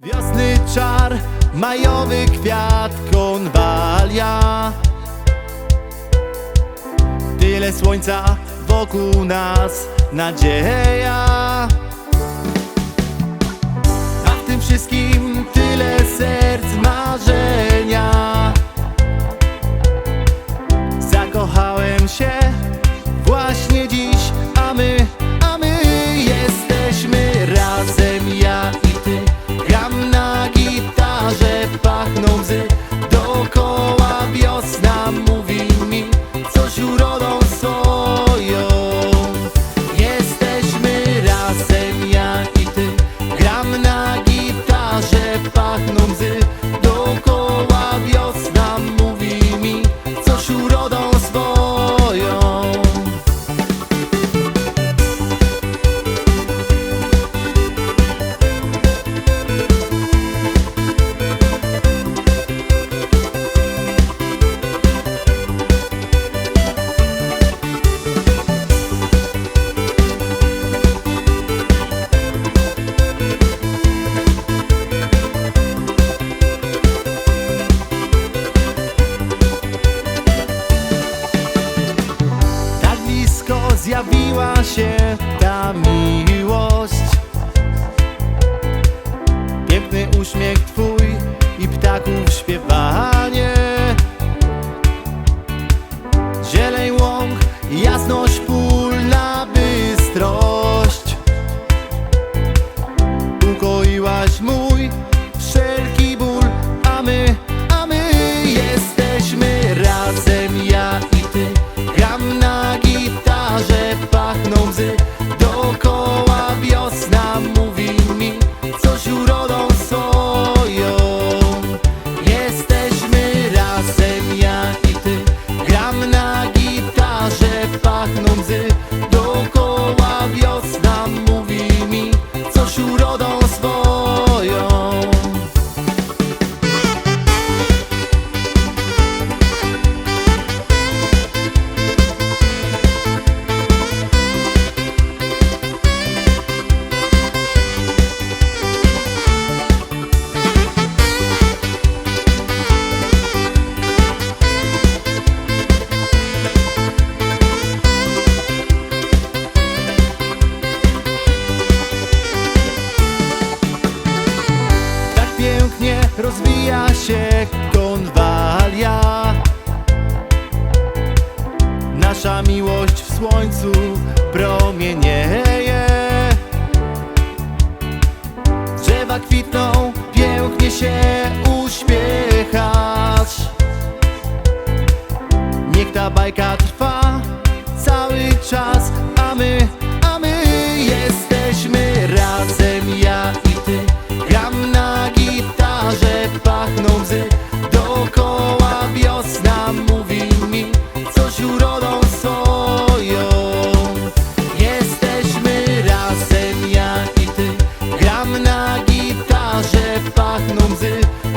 Wiosny czar, majowy kwiat, konwalia. Tyle słońca wokół nas, nadzieja. A w tym wszystkim tyle serc, marzenia. Zakochałem się zjawiła się ta miłość. Piękny uśmiech twój i ptaków śpiewanie. się konwalia. Nasza miłość w słońcu promienieje. Drzewa kwitną, pięknie się uśmiechać. Niech ta bajka trwa cały czas, a my Platten um See.